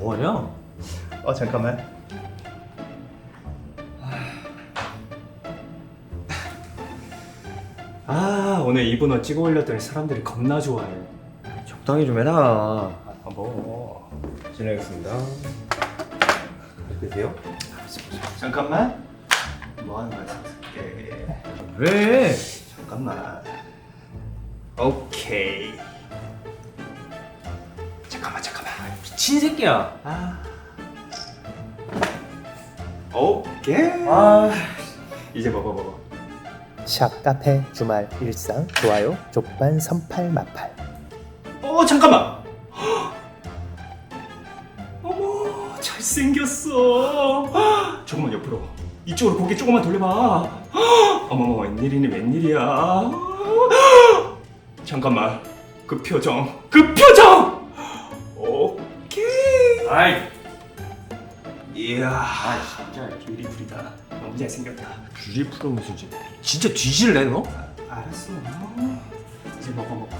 뭐하냐? 어 잠깐만. 아 오늘 이분어 찍어 올렸더니 사람들이 겁나 좋아해. 적당히 좀 해라. 아 뭐. 진행하겠습니다. 어떠세요? 잠깐만. 뭐 하는 거야 상스럽게. 왜? 잠깐만. 오케이. 잠깐만 잠깐만. 미친 새끼야. 아. 오케이. 아, 이제 먹어 먹어. 샵 카페 주말 일상 좋아요 족반 선팔 마팔 어 잠깐만. 어머 잘생겼어. 조금만 옆으로. 이쪽으로 고개 조금만 돌려봐. 어머머 웬일이니 웬일이야. 잠깐만. 그 표정. 그 표정. 아이, 이야. 아 진짜 뷰리풀이다. 너무 잘생겼다. 뷰리 프로 무슨 지 진짜 뒤질래 너? 알았어. 이제 먹어 먹어.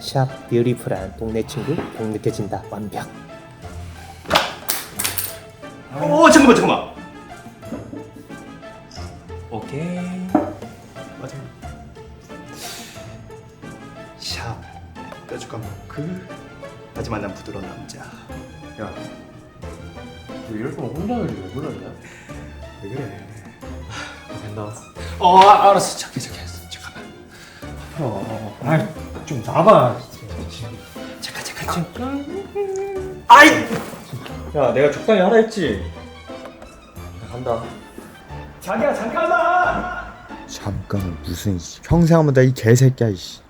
샵 뷰티풀한 동네 친구 복 느껴진다 완벽 어 잠깐만 잠깐만. 오케이. 맞아. 샵 뾰족한 포크. 하지만 난 부드러운 남자. 야, 너 이럴 거면 혼자 하지 왜 그러냐? 왜 그래? 된다. 어 아, 알았어. 잠깐 잠깐 잠깐만. 어, 아이, 좀 잡아. 잠깐 잠깐 잠깐. 아이. 야, 내가 적당히 하라 했지. 나 간다. 자기야 잠깐만. 잠깐만 무슨 씨. 평생 한번 다이 개새끼야 이씨